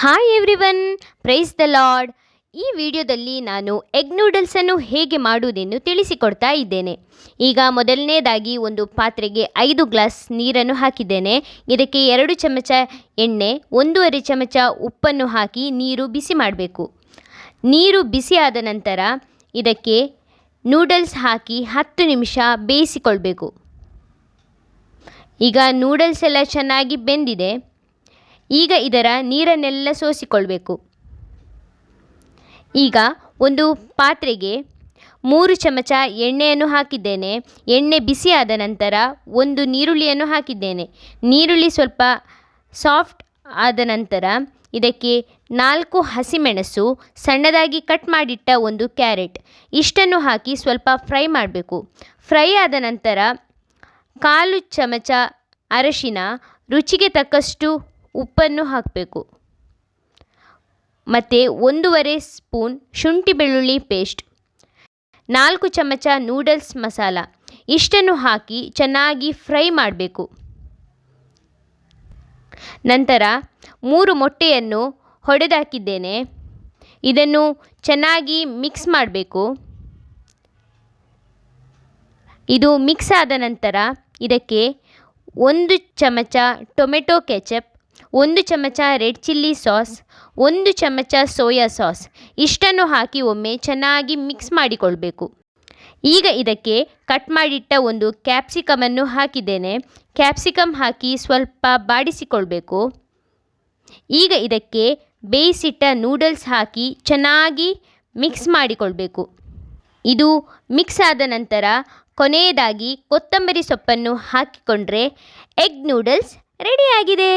Hi everyone praise the lord ಈ ವಿಡಿಯೋದಲ್ಲಿ ನಾನು ಎಗ್ ನೂಡಲ್ಸನ್ನು ಹೇಗೆ ಮಾಡುವುದೆಂದು ತಿಳಿಸಿಕೊಡ್ತಾ ಇದ್ದೇನೆ. ಈಗ ಮೊದಲನೇದಾಗಿ ಒಂದು ಪಾತ್ರೆಗೆ ಐದು ಗ್ಲಾಸ್ ನೀರನ್ನು ಹಾಕಿದ್ದೇನೆ. ಇದಕ್ಕೆ ಎರಡು ಚಮಚ ಎಣ್ಣೆ, ಒಂದೂವರೆ ಚಮಚ ಉಪ್ಪನ್ನು ಹಾಕಿ ನೀರು ಬಿಸಿ ಮಾಡಬೇಕು. ನೀರು ಬಿಸಿ ಆದ ನಂತರ ಇದಕ್ಕೆ ನೂಡಲ್ಸ್ ಹಾಕಿ ಹತ್ತು ನಿಮಿಷ ಬೇಯಿಸಿಕೊಳ್ಬೇಕು. ಈಗ ನೂಡಲ್ಸ್ ಎಲ್ಲ ಚೆನ್ನಾಗಿ ಬೆಂದಿದೆ. ಈಗ ಇದರ ನೀರನ್ನೆಲ್ಲ ಸೋಸಿಕೊಳ್ಬೇಕು. ಈಗ ಒಂದು ಪಾತ್ರೆಗೆ ಮೂರು ಚಮಚ ಎಣ್ಣೆಯನ್ನು ಹಾಕಿದ್ದೇನೆ. ಎಣ್ಣೆ ಬಿಸಿಯಾದ ನಂತರ ಒಂದು ನೀರುಳ್ಳಿಯನ್ನು ಹಾಕಿದ್ದೇನೆ. ನೀರುಳ್ಳಿ ಸ್ವಲ್ಪ ಸಾಫ್ಟ್ ಆದ ನಂತರ ಇದಕ್ಕೆ ನಾಲ್ಕು ಹಸಿಮೆಣಸು ಸಣ್ಣದಾಗಿ ಕಟ್ ಮಾಡಿಟ್ಟ ಒಂದು ಕ್ಯಾರೆಟ್. ಇಷ್ಟನ್ನು ಹಾಕಿ ಸ್ವಲ್ಪ ಫ್ರೈ ಮಾಡಬೇಕು. ಫ್ರೈ ಆದ ನಂತರ ಕಾಲು ಚಮಚ ಅರಶಿನ, ರುಚಿಗೆ ತಕ್ಕಷ್ಟು ಉಪ್ಪನ್ನು ಹಾಕಬೇಕು. ಮತ್ತು ಒಂದೂವರೆ ಸ್ಪೂನ್ ಶುಂಠಿ ಬೆಳ್ಳುಳ್ಳಿ ಪೇಸ್ಟ್, ನಾಲ್ಕು ಚಮಚ ನೂಡಲ್ಸ್ ಮಸಾಲ, ಇಷ್ಟನ್ನು ಹಾಕಿ ಚೆನ್ನಾಗಿ ಫ್ರೈ ಮಾಡಬೇಕು. ನಂತರ ಮೂರು ಮೊಟ್ಟೆಯನ್ನು ಹೊಡೆದಾಕಿದ್ದೇನೆ. ಇದನ್ನು ಚೆನ್ನಾಗಿ ಮಿಕ್ಸ್ ಮಾಡಬೇಕು. ಇದು ಮಿಕ್ಸ್ ಆದ ನಂತರ ಇದಕ್ಕೆ ಒಂದು ಚಮಚ ಟೊಮೆಟೊ ಕೆಚಪ್ ಒಂದು ಚಮಚ ರೆಡ್ ಚಿಲ್ಲಿ ಸಾಸ್, ಒಂದು ಚಮಚ ಸೋಯಾ ಸಾಸ್. ಇಷ್ಟನ್ನು ಹಾಕಿ ಒಮ್ಮೆ ಚೆನ್ನಾಗಿ ಮಿಕ್ಸ್ ಮಾಡಿಕೊಳ್ಬೇಕು. ಈಗ ಇದಕ್ಕೆ ಕಟ್ ಮಾಡಿಟ್ಟ ಒಂದು ಕ್ಯಾಪ್ಸಿಕಮನ್ನು ಹಾಕಿದ್ದೇನೆ. ಕ್ಯಾಪ್ಸಿಕಮ್ ಹಾಕಿ ಸ್ವಲ್ಪ ಬಾಡಿಸಿಕೊಳ್ಬೇಕು. ಈಗ ಇದಕ್ಕೆ ಬೇಯಿಸಿಟ್ಟ ನೂಡಲ್ಸ್ ಹಾಕಿ ಚೆನ್ನಾಗಿ ಮಿಕ್ಸ್ ಮಾಡಿಕೊಳ್ಬೇಕು. ಇದು ಮಿಕ್ಸ್ ಆದ ನಂತರ ಕೊನೆಯದಾಗಿ ಕೊತ್ತಂಬರಿ ಸೊಪ್ಪನ್ನು ಹಾಕಿಕೊಂಡ್ರೆ ಎಗ್ ನೂಡಲ್ಸ್ ರೆಡಿಯಾಗಿದೆ